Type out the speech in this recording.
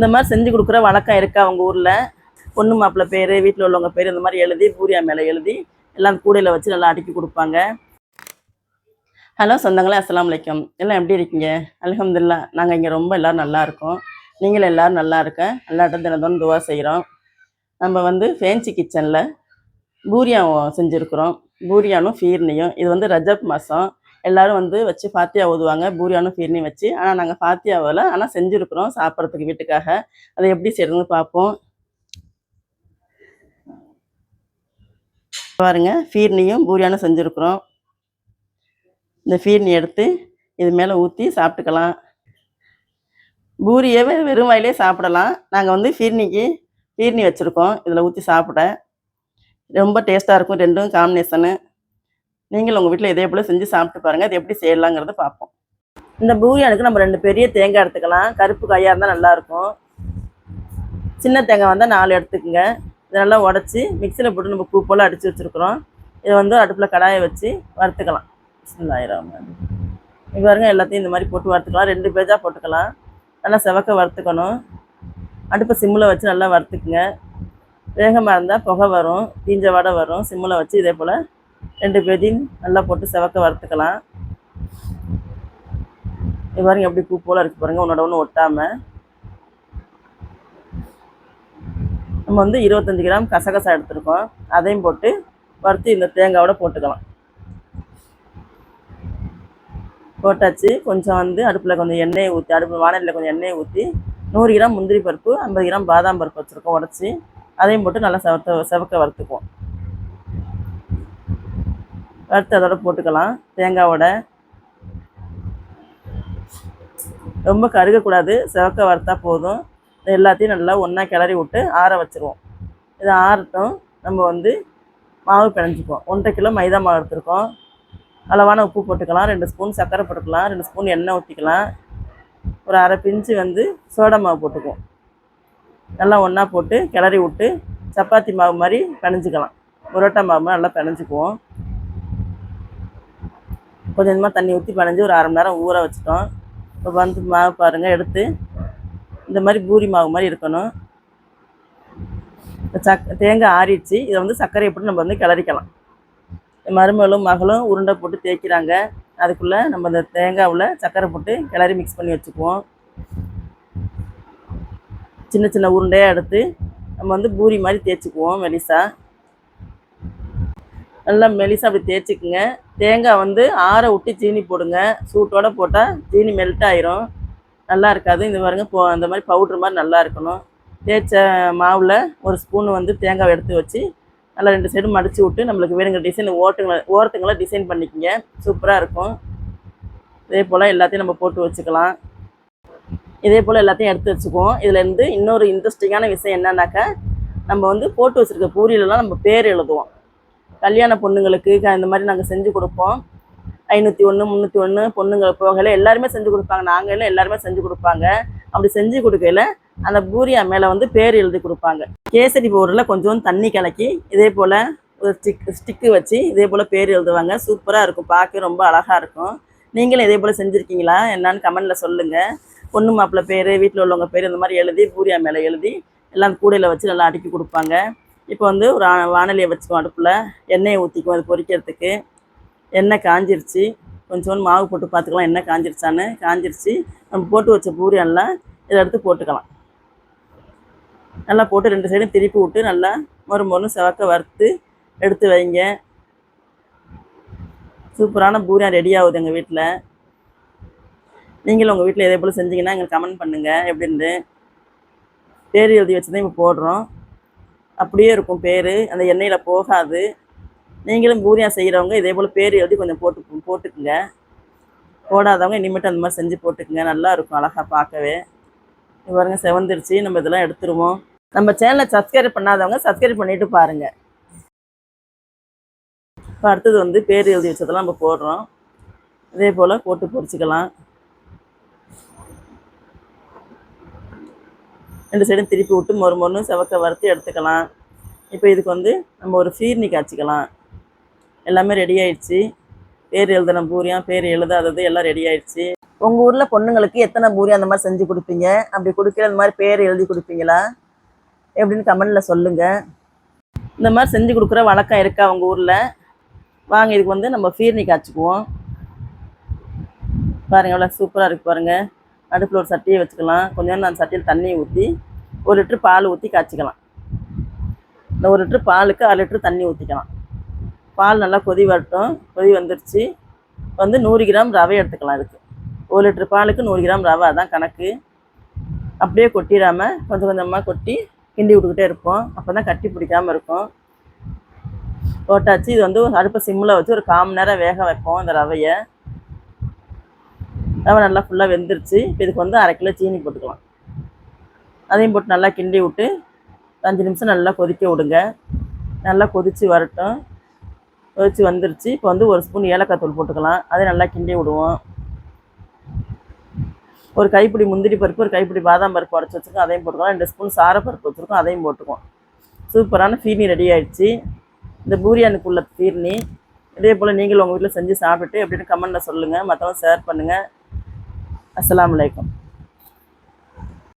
இந்த மாதிரி செஞ்சு கொடுக்குற வழக்கம் இருக்குது அவங்க ஊரில். பொண்ணு மாப்பிள்ளை பேர் வீட்டில் உள்ளவங்க பேர் இந்த மாதிரி எழுதி பூரியா மேலே எழுதி எல்லாம் கூடையில் வச்சு நல்லா அடுக்கி கொடுப்பாங்க. ஹலோ சொந்தங்களே அஸ்லாம் வலைக்கம் எல்லாம் எப்படி இருக்கீங்க? அல்ஹம்துலில்லா நாங்கள் இங்கே ரொம்ப எல்லோரும் நல்லா இருக்கோம். நீங்களும் எல்லோரும் நல்லா இருக்க எல்லாட்டும் தினத்தோறும் துவா செய்கிறோம் நம்ம வந்து ஃபேன்சி கிச்சனில் பூரியா செஞ்சுருக்குறோம். பூரியானும் ஃபீர்னியும் இது வந்து ரஜப் மாதம் எல்லாரும் வந்து வச்சு ஃபாத்தியா ஓதுவாங்க பூரியானும் ஃபீர்னியும் வச்சு. ஆனால் நாங்கள் ஃபாத்தியாவில் ஆனால் செஞ்சுருக்குறோம் சாப்பிட்றதுக்கு வீட்டுக்காக. அதை எப்படி செய்யறதுன்னு பார்ப்போம் பாருங்க ஃபீர்னியும் பூரியானும் செஞ்சுருக்குறோம். இந்த ஃபீர்னி எடுத்து இது மேலே ஊற்றி சாப்பிட்டுக்கலாம். பூரியவே வெறும் வாயிலே சாப்பிடலாம். நாங்கள் வந்து ஃபீர்னிக்கு ஃபீர்னி வச்சுருக்கோம். இதில் ஊற்றி சாப்பிட. ரொம்ப டேஸ்ட்டாக இருக்கும். ரெண்டும் காம்பினேஷனு நீங்கள் உங்கள் வீட்டில் இதே போல் செஞ்சு சாப்பிட்டு பாருங்கள் அது எப்படி செய்யலாங்கிறத பார்ப்போம். இந்த பூரியானுக்கு நம்ம ரெண்டு பெரிய தேங்காய் எடுத்துக்கலாம். கருப்பு காயாக இருந்தால் நல்லாயிருக்கும் சின்ன தேங்காய் வந்தால் நாலு எடுத்துக்கோங்க. இதை நல்லா உடச்சி மிக்சியில் போட்டு நம்ம பூ போல் அடித்து வச்சுருக்குறோம். இதை வந்து அடுப்பில் கடாயை வச்சு வறுத்துக்கலாம். பிஸ்மில்லாஹிர் இப்போ பாருங்க எல்லாத்தையும் இந்த மாதிரி போட்டு வறுத்துக்கலாம். ரெண்டு பேஜாக போட்டுக்கலாம். நல்லா செவக்க வறுத்துக்கணும். அடுப்பை சிம்மில் வச்சு நல்லா வறுத்துக்குங்க. வேகமாக இருந்தால் புகை வரும். தீஞ்ச வடை வரும். சிம்மில் வச்சு இதே போல் ரெண்டு பெதின் நல்லா போட்டு செவக்க வறுத்துக்கலாம். இது பாருங்க எப்படி பூ போல் இருக்கு பாருங்க உன்னோட ஒன்று ஒட்டாமல் நம்ம வந்து இருபத்தஞ்சி கிராம் கசகசா எடுத்திருக்கோம். அதையும் போட்டு வறுத்து இந்த தேங்காவோட போட்டுக்கலாம். போட்டாச்சு கொஞ்சம் வந்து அடுப்பில் கொஞ்சம் எண்ணெயை ஊற்றி அடுப்பு வானலில் கொஞ்சம் எண்ணெயை ஊற்றி நூறு கிராம் முந்திரி பருப்பு ஐம்பது கிராம் பாதாம் பருப்பு வச்சுருக்கோம் உடச்சி அதையும் போட்டு நல்லா செவத்த செவக்க வறுத்துக்குவோம். வறுத்து அதோட போட்டுக்கலாம். தேங்காவோட. ரொம்ப கருகக்கூடாது. செவக்க வறுத்தா போதும். எல்லாத்தையும் நல்லா ஒன்றா கிளறி விட்டு ஆற வச்சுருவோம். இது ஆறட்டும். நம்ம வந்து மாவு பிணைஞ்சிப்போம். ஒன்றரை கிலோ மைதா மாவு எடுத்துருக்கோம். அளவான உப்பு போட்டுக்கலாம். ரெண்டு ஸ்பூன் சர்க்கரை போட்டுக்கலாம். ரெண்டு ஸ்பூன் எண்ணெய் ஊற்றிக்கலாம் ஒரு அரை பிஞ்சு வந்து சோடா மாவு போட்டுக்குவோம். நல்லா ஒன்றா போட்டு கிளறி விட்டு சப்பாத்தி மாவு மாதிரி பிணைஞ்சிக்கலாம். புரோட்டா மாவு நல்லா பிணைஞ்சிக்குவோம். கொஞ்சம் கொஞ்சமாக தண்ணி ஊற்றி பனைஞ்சு ஒரு அரை மணி நேரம் ஊற வச்சுட்டோம். இப்போ வந்து மாவு பாருங்கள் எடுத்து இந்த மாதிரி பூரி மாவு மாதிரி இருக்கணும். சக் தேங்காய் ஆறிடுச்சு. இதை வந்து சர்க்கரையை போட்டு நம்ம வந்து கிளறிக்கலாம். மருமகளும் மகளும் உருண்டை போட்டு தேய்க்கிறாங்க. அதுக்குள்ளே நம்ம இந்த தேங்காவில் சர்க்கரை போட்டு கிளறி மிக்ஸ் பண்ணி வச்சுக்குவோம். சின்ன சின்ன உருண்டையாக எடுத்து நம்ம வந்து பூரி மாதிரி தேய்ச்சிக்குவோம் மெலிசாக நல்லா மெலிசாக அப்படி தேய்ச்சிக்குங்க. தேங்காய் வந்து ஆற விட்டு சீனி போடுங்க. சூட்டோட போட்டால் சீனி மெல்ட் ஆயிரும். நல்லா இருக்காது. இந்த பாருங்க போ அந்த மாதிரி பவுட்ரு மாதிரி நல்லா இருக்கணும். தேய்ச்ச மாவில் ஒரு ஸ்பூன் வந்து தேங்காய் எடுத்து வச்சு நல்லா ரெண்டு சைடும் மடித்து விட்டு நம்மளுக்கு வேணுங்கிற டிசைன் ஓட்டுங்களை ஓரத்துங்களை டிசைன் பண்ணிக்கங்க. சூப்பராக இருக்கும். இதே போல் எல்லாத்தையும் நம்ம போட்டு வச்சுக்கலாம். இதே போல் எல்லாத்தையும் எடுத்து வச்சுக்குவோம். இதுலேருந்து இன்னொரு இன்ட்ரெஸ்டிங்கான விஷயம் என்னன்னாக்கா நம்ம வந்து போட்டு வச்சுருக்க பூரியிலலாம் நம்ம பேர் எழுதுவோம். கல்யாண பொண்ணுங்களுக்கு க- இந்த மாதிரி நாங்கள் செஞ்சு கொடுப்போம். ஐநூற்றி ஒன்று முந்நூற்றி ஒன்று பொண்ணுங்களை போகல எல்லாருமே செஞ்சு கொடுப்பாங்க. நாங்கள் எல்லாம் எல்லாருமே செஞ்சு கொடுப்பாங்க. அப்படி செஞ்சு கொடுக்கையில் அந்த பூரியா மேலே வந்து பேர் எழுதி கொடுப்பாங்க. கேசரி பவுடரில் கொஞ்சம் தண்ணி கலக்கி இதே போல் ஒரு ஸ்டிக் ஸ்டிக்கு வச்சு இதே போல் பேர் எழுதுவாங்க. சூப்பராக இருக்கும். பார்க்க ரொம்ப அழகாக இருக்கும். நீங்களும் இதே போல் செஞ்சுருக்கீங்களா? என்னான்னு கமெண்டில் சொல்லுங்கள் பொண்ணு மாப்பிள்ளை பேர் வீட்டில் உள்ளவங்க பேர் இந்த மாதிரி எழுதி பூரியா மேலே எழுதி எல்லாம் கூடையில் வச்சு நல்லா அடுக்கி கொடுப்பாங்க. இப்போ வந்து ஒரு வானலியை வச்சுக்குவோம் அடுப்பில். எண்ணெயை ஊற்றிக்குவோம் அது பொரிக்கிறதுக்கு. எண்ணெய் காஞ்சிருச்சு. கொஞ்சோண்டு மாவு போட்டு பார்த்துக்கலாம் எண்ணெய் காஞ்சிருச்சான்னு. காஞ்சிருச்சு. நம்ம போட்டு வச்ச பூரியெல்லாம் இதை எடுத்து போட்டுக்கலாம். நல்லா போட்டு ரெண்டு சைடும் திருப்பி விட்டு நல்லா மொறு மொறுன்னு செவக்க வறுத்து எடுத்து வைங்க. சூப்பரான பூரியா ரெடி ஆகுது எங்கள் வீட்டில் நீங்களும் உங்கள் வீட்டில் இதே போல் செஞ்சீங்கன்னா எங்களுக்கு கமெண்ட் பண்ணுங்கள் எப்படின்னு பேர் எழுதி வச்சு தான் இப்போ போடுறோம். அப்படியே இருக்கும் பேர் அந்த எண்ணெயில் போகாது. நீங்களும் பூரியா செய்கிறவங்க இதே போல் பேர் எழுதி கொஞ்சம் போட்டு போட்டுக்குங்க. போடாதவங்க இனிமேட்டு அந்த மாதிரி செஞ்சு போட்டுக்குங்க. நல்லாயிருக்கும் அழகாக பார்க்கவே. இது பாருங்க செவந்துருச்சு. நம்ம இதெல்லாம் எடுத்துருவோம். நம்ம சேனலை சப்ஸ்கிரைப் பண்ணாதவங்க சப்ஸ்கிரைப் பண்ணிவிட்டு பாருங்கள் இப்போ அடுத்தது வந்து பேர் எழுதி வச்சதெல்லாம் நம்ம போடுறோம். இதே போல் போட்டு பொறிச்சிக்கலாம். ரெண்டு சைடும் திருப்பி விட்டு மொறு மொறுன்னு செவக்க வறுத்து எடுத்துக்கலாம். இப்போ இதுக்கு வந்து நம்ம ஒரு ஃபீர்னி காய்ச்சிக்கலாம். எல்லாமே ரெடி ஆயிடுச்சு. பேர் எழுதுன பூரியம் பேர் எழுதாதது எல்லாம் ரெடி ஆயிடுச்சு. உங்கள் ஊரில் பொண்ணுங்களுக்கு எத்தனை பூரி அந்த மாதிரி செஞ்சு கொடுப்பீங்க? அப்படி கொடுக்குற அந்த மாதிரி பேர் எழுதி கொடுப்பீங்களா? எப்படின்னு கமெண்டில் சொல்லுங்கள் இந்த மாதிரி செஞ்சு கொடுக்குற வழக்கம் இருக்கா உங்கள் ஊரில்? வாங்க இதுக்கு வந்து நம்ம ஃபீர்னி காய்ச்சிக்குவோம். பாருங்கள் எவ்வளோ சூப்பராக இருக்குது பாருங்கள் அடுப்பில் ஒரு சட்டியை வச்சுக்கலாம். கொஞ்சம் அந்த சட்டியில் தண்ணி ஊற்றி ஒரு லிட்ரு பால் ஊற்றி காய்ச்சிக்கலாம். இந்த ஒரு லிட்ரு பாலுக்கு அரை லிட்ரு தண்ணி ஊற்றிக்கலாம் பால் நல்லா கொதி வரட்டும். கொதி வந்துருச்சு. வந்து நூறு கிராம் ரவை எடுத்துக்கலாம் அதுக்கு. ஒரு லிட்ரு பாலுக்கு நூறு கிராம் ரவை அதான் கணக்கு. அப்படியே கொட்டிடாமல் கொஞ்சம் கொஞ்சமாக கொட்டி கிண்டி விட்டுக்கிட்டே இருப்போம். அப்போ தான் கட்டி பிடிக்காமல் இருக்கும். போட்டாச்சு. இது வந்து அடுப்பை சிம்மில் வச்சு ஒரு கால் மணி நேரம் வேக வைப்போம் இந்த ரவையை. ரவை நல்லா ஃபுல்லாக வெந்துருச்சு. இப்போ இதுக்கு வந்து அரை கிலோ சீனி போட்டுக்கலாம். அதையும் போட்டு நல்லா கிண்டி விட்டு அஞ்சு நிமிஷம் நல்லா கொதிக்க விடுங்க. நல்லா கொதித்து வரட்டும். கொதித்து வந்துருச்சு. இப்போ வந்து ஒரு ஸ்பூன் ஏலக்காய் தூள் போட்டுக்கலாம். அதை நல்லா கிண்டி விடுவோம். ஒரு கைப்பிடி முந்திரி பருப்பு ஒரு கைப்பிடி பாதாம் பருப்பு உடச்சி வச்சுருக்கோம். அதையும் போட்டுக்கலாம். ரெண்டு ஸ்பூன் சாரப்பருப்பு வச்சுருக்கோம். அதையும் போட்டுக்குவோம். சூப்பரான ஃபீர்னி ரெடி ஆகிடுச்சு இந்த பூரியானுக்குள்ள ஃபீர்னி இதே போல் நீங்களும் உங்கள் வீட்டில் செஞ்சு சாப்பிட்டுட்டு எப்படின்னு கமெண்ட்டில் சொல்லுங்கள் மற்றவங்க ஷேர் பண்ணுங்கள் আসসালামু আলাইকুম